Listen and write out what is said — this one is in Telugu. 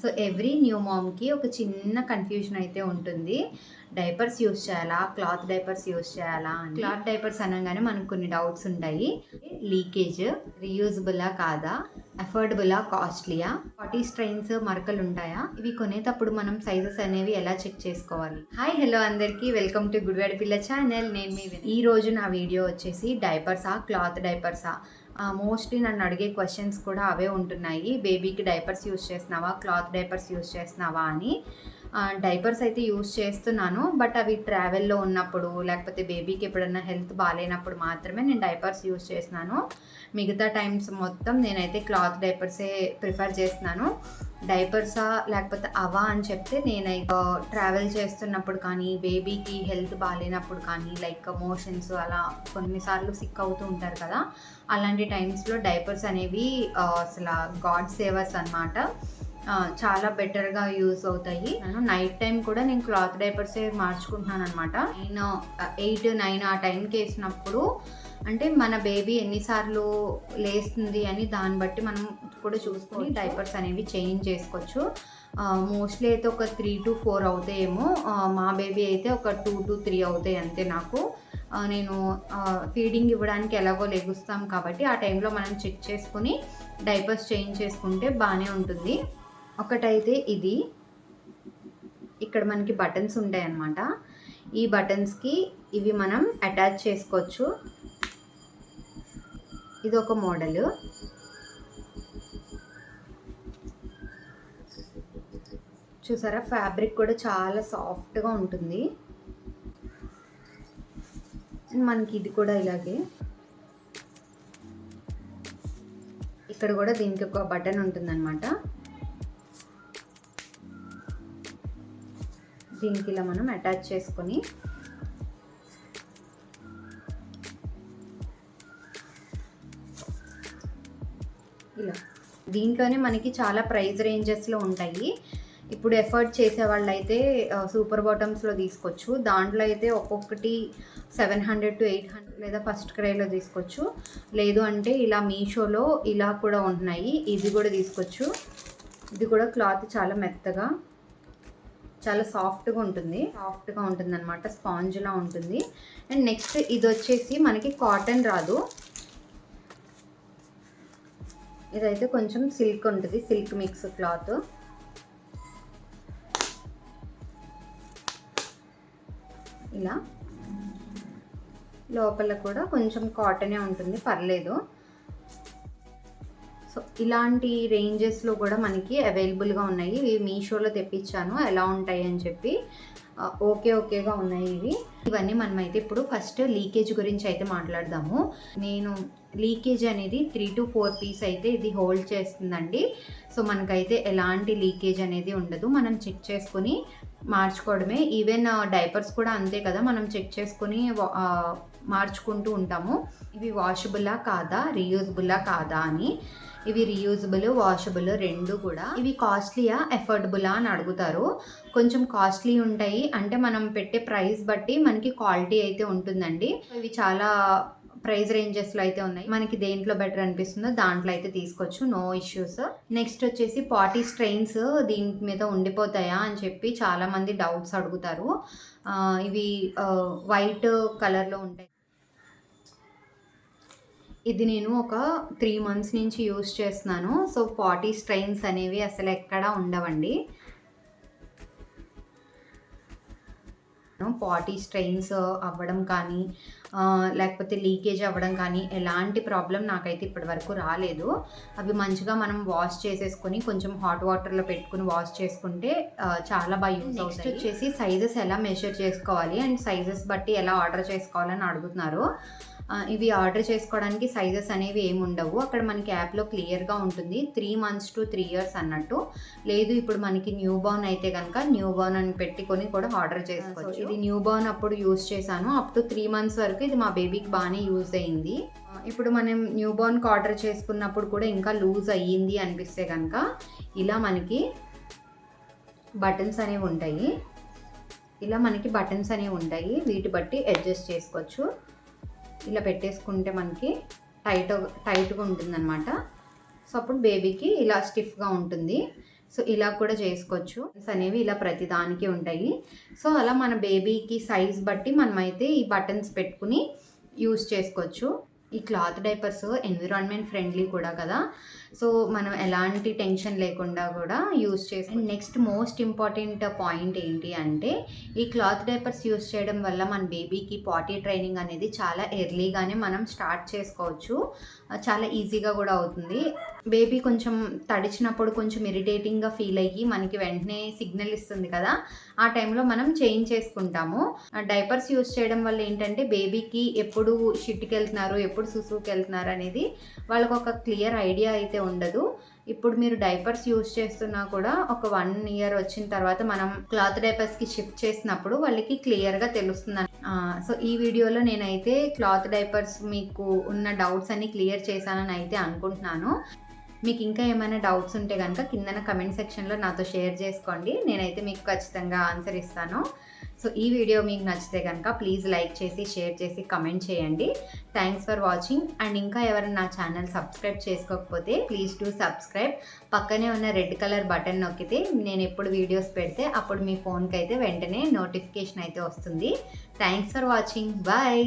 సో ఎవ్రీ న్యూ మామ్కి ఒక చిన్న కన్ఫ్యూజన్ అయితే ఉంటుంది. డైపర్స్ యూస్ చేయాలా? క్లాత్ డైపర్స్ యూస్ చేయాలా క్లాత్ డైపర్స్ అనగానే మనకు కొన్ని డౌట్స్ ఉంటాయి. లీకేజ్ రీయూజబులా కాదా? అఫోర్డబులా కాస్ట్లీయా ఫార్టీ స్ట్రైన్స్ మరకలు ఉంటాయా? ఇవి కొనేటప్పుడు మనం సైజెస్ అనేవి ఎలా చెక్ చేసుకోవాలి? హాయ్ హలో అందరికీ. Welcome to Gudivadi Pilla channel నేను మీ. ఈ రోజు నా వీడియో వచ్చేసి డైపర్సా క్లాత్ డైపర్సా మోస్ట్లీ నన్ను అడిగే క్వశ్చన్స్ కూడా అవే ఉంటున్నాయి. బేబీకి డైపర్స్ యూస్ చేస్తున్నావా? క్లాత్ డైపర్స్ యూస్ చేస్తున్నావా అని. డైపర్స్ అయితే యూస్ చేస్తున్నాను. బట్ అవి ట్రావెల్లో ఉన్నప్పుడు లేకపోతే బేబీకి ఎప్పుడన్నా హెల్త్ బాగాలేనప్పుడు మాత్రమే నేను డైపర్స్ యూస్ చేస్తున్నాను. మిగతా టైమ్స్ మొత్తం నేనైతే క్లాత్ డైపర్సే ప్రిఫర్ చేస్తున్నాను. డైపర్సా లేకపోతే అవా అని చెప్తే నేను ట్రావెల్ చేస్తున్నప్పుడు కానీ బేబీకి హెల్త్ బాగాలేనప్పుడు కానీ లైక్ మోషన్స్ అలా కొన్నిసార్లు సిక్ అవుతూ ఉంటారు కదా అలాంటి టైమ్స్లో డైపర్స్ అనేవి అసలు గాడ్ సేవర్స్ అనమాట చాలా బెటర్గా యూస్ అవుతాయి. నేను నైట్ టైం కూడా నేను క్లాత్ డైపర్సే మార్చుకుంటున్నాను అనమాట నేను ఎయిట్ నైన్ ఆ టైంకి వేసినప్పుడు అంటే మన బేబీ ఎన్నిసార్లు లేస్తుంది అని దాన్ని బట్టి మనం కూడా చూసుకొని డైపర్స్ అనేవి చేంజ్ చేసుకోవచ్చు. మోస్ట్లీ అయితే ఒక త్రీ టు ఫోర్ అవుతాయేమో. మా బేబీ అయితే ఒక టూ టు త్రీ అవుతాయి అంతే నాకు. నేను ఫీడింగ్ ఇవ్వడానికి ఎలాగో లెగుస్తాం కాబట్టి ఆ టైంలో మనం చెక్ చేసుకుని డైపర్స్ చేంజ్ చేసుకుంటే బాగానే ఉంటుంది. ఒకటైతే ఇది. ఇక్కడ మనకి బటన్స్ ఉంటాయి అన్నమాట ఈ బటన్స్కి ఇవి మనం అటాచ్ చేసుకోవచ్చు. ఇది ఒక మోడల్. చూసారా? ఫ్యాబ్రిక్ కూడా చాలా సాఫ్ట్గా ఉంటుంది. మనకి ఇది కూడా ఇలాగే. ఇక్కడ కూడా దీనికి ఒక బటన్ ఉంటుందన్నమాట. దీనికి ఇలా మనం అటాచ్ చేసుకొని ఇలా. దీంట్లోనే మనకి చాలా ప్రైస్ రేంజెస్లో ఉంటాయి. ఇప్పుడు ఎఫర్ట్ చేసే వాళ్ళు అయితే సూపర్ బాటమ్స్లో తీసుకోవచ్చు. దాంట్లో అయితే ఒక్కొక్కటి seven hundred to eight hundred లేదా ఫస్ట్ క్రైలో తీసుకోవచ్చు. లేదు అంటే ఇలా మీషోలో ఇలా కూడా ఉంటున్నాయి. ఇది కూడా తీసుకోవచ్చు. ఇది కూడా క్లాత్ చాలా మెత్తగా చాలా సాఫ్ట్గా ఉంటుంది. సాఫ్ట్గా ఉంటుంది అనమాట స్పాంజ్లా ఉంటుంది. అండ్ నెక్స్ట్ ఇది వచ్చేసి మనకి కాటన్ రాదు. ఇదైతే కొంచెం సిల్క్ ఉంటుంది సిల్క్ మిక్స్ క్లాత్ ఇలా. లోపల కూడా కొంచెం కాటనే ఉంటుంది పర్లేదు. ఇలాంటి రేంజెస్లో కూడా మనకి అవైలబుల్గా ఉన్నాయి. ఇవి మీషోలో తెప్పించాను. ఎలా ఉంటాయి అని చెప్పి ఓకే ఓకేగా ఉన్నాయి ఇవి. ఇవన్నీ మనమైతే ఇప్పుడు ఫస్ట్ లీకేజ్ గురించి అయితే మాట్లాడదాము. నేను లీకేజ్ అనేది త్రీ టు ఫోర్ పీస్ అయితే ఇది హోల్డ్ చేస్తుందండి. సో మనకైతే ఎలాంటి లీకేజ్ అనేది ఉండదు. మనం చెక్ చేసుకుని మార్చుకోవడమే. ఈవెన్ డైపర్స్ కూడా అంతే కదా. మనం చెక్ చేసుకుని మార్చుకుంటూ ఉంటాము. ఇవి వాషబుల్లా కాదా? రీయూజబుల్లా కాదా అని. ఇవి రీయూజబుల్ వాషబుల్ రెండు కూడా. ఇవి కాస్ట్లీయా ఎఫర్డబులా అని అడుగుతారు. కొంచెం కాస్ట్లీ ఉంటాయి. అంటే మనం పెట్టే ప్రైస్ బట్టి మనకి క్వాలిటీ అయితే ఉంటుందండి. ఇవి చాలా ప్రైస్ రేంజెస్లో అయితే ఉన్నాయి. మనకి దేంట్లో బెటర్ అనిపిస్తుందో దాంట్లో అయితే తీసుకోవచ్చు. నో ఇష్యూస్ నెక్స్ట్ వచ్చేసి పాటీ స్ట్రెయిన్స్ దీని మీద ఉండిపోతాయా అని చెప్పి చాలా మంది డౌట్స్ అడుగుతారు ఇవి వైట్ కలర్లో ఉంటాయి. ఇది నేను ఒక త్రీ మంత్స్ నుంచి యూస్ చేస్తున్నాను. సో పాటీ స్ట్రెయిన్స్ అనేవి అసలు ఎక్కడా ఉండవండి. పాటీ స్ట్రెయిన్స్ అవ్వడం కానీ లేకపోతే లీకేజ్ అవ్వడం కానీ ఎలాంటి ప్రాబ్లం నాకైతే ఇప్పటి వరకు రాలేదు. అవి మంచిగా మనం వాష్ చేసేసుకొని కొంచెం హాట్ వాటర్లో పెట్టుకుని వాష్ చేసుకుంటే చాలా బాగా యూస్ అవుతాయి. వచ్చేసి సైజెస్ ఎలా మెజర్ చేసుకోవాలి అండ్ సైజెస్ బట్టి ఎలా ఆర్డర్ చేసుకోవాలని అడుగుతున్నారు. ఇవి ఆర్డర్ చేసుకోవడానికి సైజెస్ అనేవి ఏమి ఉండవు. అక్కడ మనకి యాప్లో క్లియర్గా ఉంటుంది. Three months to three years అన్నట్టు. లేదు ఇప్పుడు మనకి న్యూ బోర్న్ అయితే కనుక న్యూ బోర్న్ అని పెట్టుకొని కూడా ఆర్డర్ చేసుకోవచ్చు. ఇది న్యూ బోర్న్ అప్పుడు యూస్ చేశాను. అప్ టు త్రీ మంత్స్ వరకు ఇది మా బేబీకి బాగానే యూజ్ అయింది. ఇప్పుడు మనం న్యూ బోర్న్కి ఆర్డర్ చేసుకున్నప్పుడు కూడా ఇంకా లూజ్ అయ్యింది అనిపిస్తే కనుక ఇలా మనకి బటన్స్ అనేవి ఉంటాయి. ఇలా మనకి బటన్స్ అనేవి ఉంటాయి. వీటి బట్టి అడ్జస్ట్ చేసుకోవచ్చు. ఇలా పెట్టేసుకుంటే మనకి టైట్ టైట్గా ఉంటుందన్నమాట. సో అప్పుడు బేబీకి ఇలా స్టిఫ్గా ఉంటుంది. సో ఇలా కూడా చేసుకోవచ్చు. అనేవి ఇలా ప్రతి దానికి ఉంటాయి. సో అలా మన బేబీకి సైజ్ బట్టి మనమైతే ఈ బటన్స్ పెట్టుకుని యూస్ చేసుకోవచ్చు. ఈ క్లాత్ డైపర్స్ ఎన్విరాన్మెంట్ ఫ్రెండ్లీ కూడా కదా. సో మనం ఎలాంటి టెన్షన్ లేకుండా కూడా యూస్ చేసి నెక్స్ట్ మోస్ట్ ఇంపార్టెంట్ పాయింట్ ఏంటి అంటే ఈ క్లాత్ డైపర్స్ యూస్ చేయడం వల్ల మన బేబీకి పాటీ ట్రైనింగ్ అనేది చాలా ఎర్లీగానే మనం స్టార్ట్ చేసుకోవచ్చు. చాలా ఈజీగా కూడా అవుతుంది. బేబీ కొంచెం తడిచినప్పుడు కొంచెం ఇరిటేటింగ్గా ఫీల్ అయ్యి మనకి వెంటనే సిగ్నల్ ఇస్తుంది కదా ఆ టైంలో మనం చేంజ్ చేసుకుంటాము. డైపర్స్ యూస్ చేయడం వల్ల ఏంటంటే బేబీకి ఎప్పుడు షిట్కి వెళ్తున్నారు ఎప్పుడు సుసుకి వెళ్తున్నారు అనేది వాళ్ళకు ఒక క్లియర్ ఐడియా అయితే ఉండదు. ఇప్పుడు మీరు డైపర్స్ యూస్ చేస్తున్నా కూడా ఒక వన్ ఇయర్ వచ్చిన తర్వాత మనం క్లాత్ డైపర్స్కి షిఫ్ట్ చేసినప్పుడు వాళ్ళకి క్లియర్గా తెలుస్తుంది సో ఈ వీడియోలో నేనైతే క్లాత్ డైపర్స్ మీకు ఉన్న డౌట్స్ అన్ని క్లియర్ చేశానని అయితే అనుకుంటున్నాను. మీకు ఇంకా ఏమైనా డౌట్స్ ఉంటే కనుక కిందన కమెంట్ సెక్షన్లో నాతో షేర్ చేసుకోండి. నేనైతే మీకు ఖచ్చితంగా ఆన్సర్ ఇస్తాను. సో ఈ వీడియో మీకు నచ్చితే కనుక ప్లీజ్ లైక్ చేసి షేర్ చేసి కమెంట్ చేయండి. థ్యాంక్స్ ఫర్ వాచింగ్ అండ్ ఇంకా ఎవరైనా నా ఛానల్ సబ్స్క్రైబ్ చేసుకోకపోతే ప్లీజ్ టు సబ్స్క్రైబ్. పక్కనే ఉన్న రెడ్ కలర్ బటన్ నొక్కితే నేను ఎప్పుడు వీడియోస్ పెడితే అప్పుడు మీ ఫోన్కి అయితే వెంటనే నోటిఫికేషన్ అయితే వస్తుంది. Thanks for watching bye